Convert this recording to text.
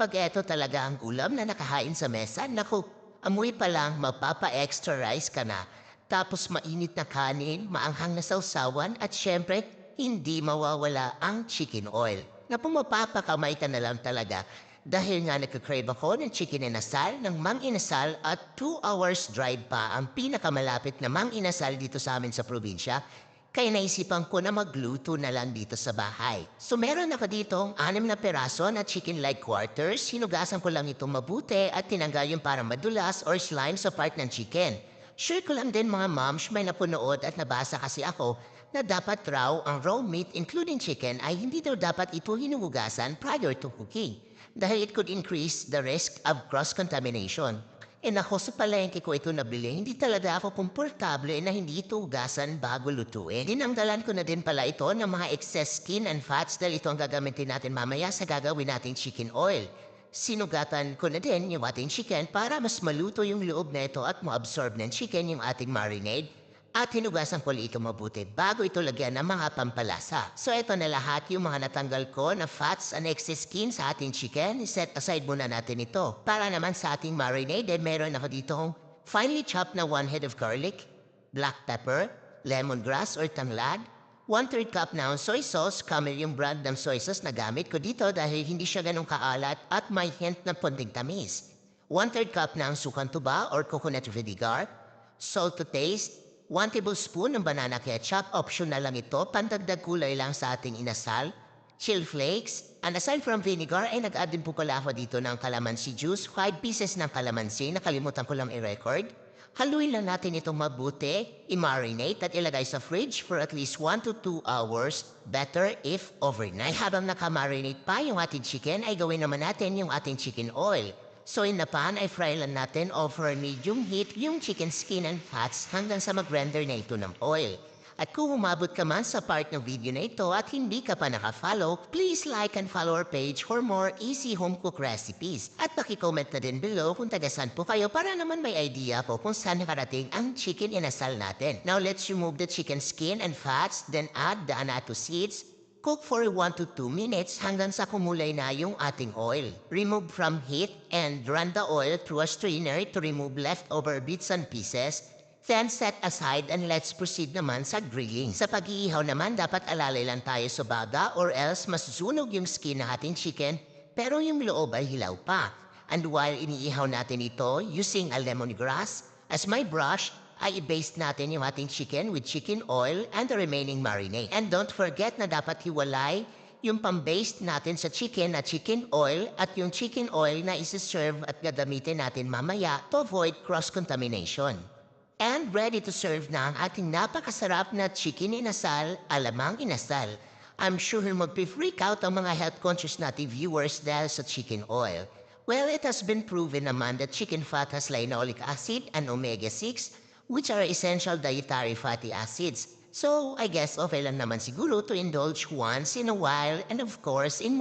Pag eto talaga ang ulam na nakahain sa mesa, naku, amoy pa lang mapapa-extra rice ka na. Tapos mainit na kanin, maanghang na sausawan at syempre, hindi mawawala ang chicken oil. Na pumapapakamay ka na lang talaga dahil nga nagkakrave ako ng chicken inasal ng Mang Inasal at 2 hours drive pa ang pinakamalapit na Mang Inasal dito sa amin sa probinsya. Kaya naisipan ko na magluto na lang dito sa bahay. So meron ako ditong anim na peraso na chicken like quarters. Hinugasan ko lang ito mabuti at tinanggal yung parang madulas or slime sa part ng chicken. Sure ko lang din mga moms may napunood at nabasa kasi ako na dapat raw ang raw meat including chicken ay hindi daw dapat ito hinuhugasan prior to cooking dahil it could increase the risk of cross-contamination. E nako sa palengke ko ito nabili, hindi talaga ako komportable na hindi ito hugasan bago lutuin. Dinanggalan ko na din pala ito ng mga excess skin and fats dahil ito ang gagamitin natin mamaya sa gagawin nating chicken oil. Sinugatan ko na din yung ating chicken para mas maluto yung loob na ito at ma-absorb ng chicken yung ating marinade. At hinugasan ko ito mabuti bago ito lagyan ng mga pampalasa. So ito na lahat yung mga natanggal ko na fats and excess skin sa ating chicken. Set aside muna natin ito. Para naman sa ating marinade, eh, meron ako dito finely chopped na one head of garlic, black pepper, lemongrass or tanglad, one-third cup na soy sauce, camel yung brand ng soy sauce na gamit ko dito dahil hindi siya ganun kaalat at may hint ng punting tamis. One-third cup ng sukan tuba or coconut vinegar, salt to taste, 1 tablespoon ng banana ketchup, optional lang ito, pandagdag kulay lang sa ating inasal, chill flakes, and aside from vinegar, ay nag-add din po pala ako dito ng calamansi juice, 5 pieces ng calamansi, nakalimutan ko lang i-record. Haluin lang natin itong mabuti, i-marinate at ilagay sa fridge for at least 1 to 2 hours, better if overnight. Habang nakamarinate pa yung ating chicken, ay gawin naman natin yung ating chicken oil. So in the pan ay fry lang natin over medium heat yung chicken skin and fats hanggang sa mag-render na ito ng oil. At kung umabot ka man sa part ng video na ito at hindi ka pa nakafollow, please like and follow our page for more easy home cook recipes. At pakicomment na din below kung taga saan po kayo para naman may idea po kung saan nakarating ang chicken inasal natin. Now let's remove the chicken skin and fats, then add the anato seeds, Cook for 1 to 2 minutes hanggang sa kumulay na yung ating oil. Remove from heat and run the oil through a strainer to remove leftover bits and pieces. Then set aside and let's proceed naman sa grilling. Sa pag-iihaw naman, dapat alalay lang tayo sa baga or else mas sunog yung skin ng ating chicken pero yung loob ay hilaw pa. And while iniihaw natin ito using a lemongrass, as my brush, ay i-baste natin yung ating chicken with chicken oil and the remaining marinade. And don't forget na dapat hiwalay yung pang-baste natin sa chicken at chicken oil at yung chicken oil na isi-serve at gagamitin natin mamaya to avoid cross-contamination. And ready to serve na ang ating napakasarap na chicken inasal, alamang inasal. I'm sure magpi-freak out ang mga health-conscious nating viewers dahil sa chicken oil. Well, it has been proven naman that chicken fat has linoleic acid and omega-6 which are essential dietary fatty acids. So, I guess okay lang naman siguro to indulge once in a while and of course in